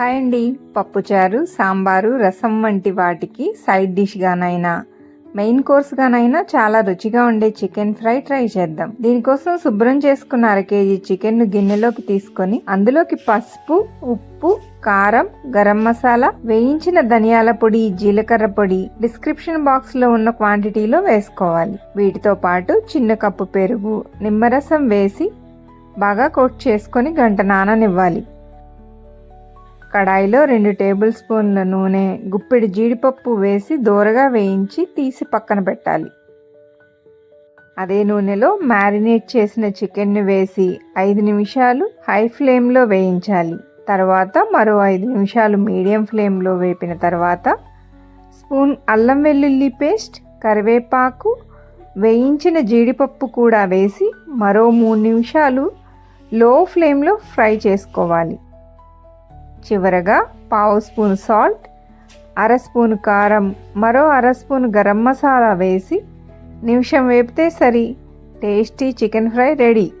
Hi అండి. పప్పుచారు సాంబారు రసం వంటి వాటికి సైడ్ డిష్గానైనా మెయిన్ కోర్స్గానైనా చాలా రుచిగా ఉండే చికెన్ ఫ్రై ట్రై చేద్దాం. దీనికోసం శుభ్రం చేసుకున్న అర కేజీ చికెన్ను గిన్నెలోకి తీసుకొని అందులోకి పసుపు ఉప్పు కారం గరం మసాలా వేయించిన ధనియాల పొడి జీలకర్ర పొడి డిస్క్రిప్షన్ బాక్స్లో ఉన్న క్వాంటిటీలో వేసుకోవాలి. వీటితో పాటు చిన్న కప్పు పెరుగు నిమ్మరసం వేసి బాగా కోట్ చేసుకొని గంట నాననివ్వాలి. కడాయిలో రెండు టేబుల్ స్పూన్ల నూనె గుప్పెడు జీడిపప్పు వేసి దోరగా వేయించి తీసి పక్కన పెట్టాలి. అదే నూనెలో మ్యారినేట్ చేసిన చికెన్ను వేసి ఐదు నిమిషాలు హై ఫ్లేమ్లో వేయించాలి. తర్వాత మరో ఐదు నిమిషాలు మీడియం ఫ్లేమ్లో వేపిన తర్వాత స్పూన్ అల్లం వెల్లుల్లి పేస్ట్ కరివేపాకు వేయించిన జీడిపప్పు కూడా వేసి మరో మూడు నిమిషాలు లో ఫ్లేమ్లో ఫ్రై చేసుకోవాలి. చివరగా పావు స్పూన్ సాల్ట్ అర స్పూన్ కారం మరో అర స్పూన్ గరం మసాలా వేసి నిమిషం వేపితే సరి. Tasty chicken fry ready.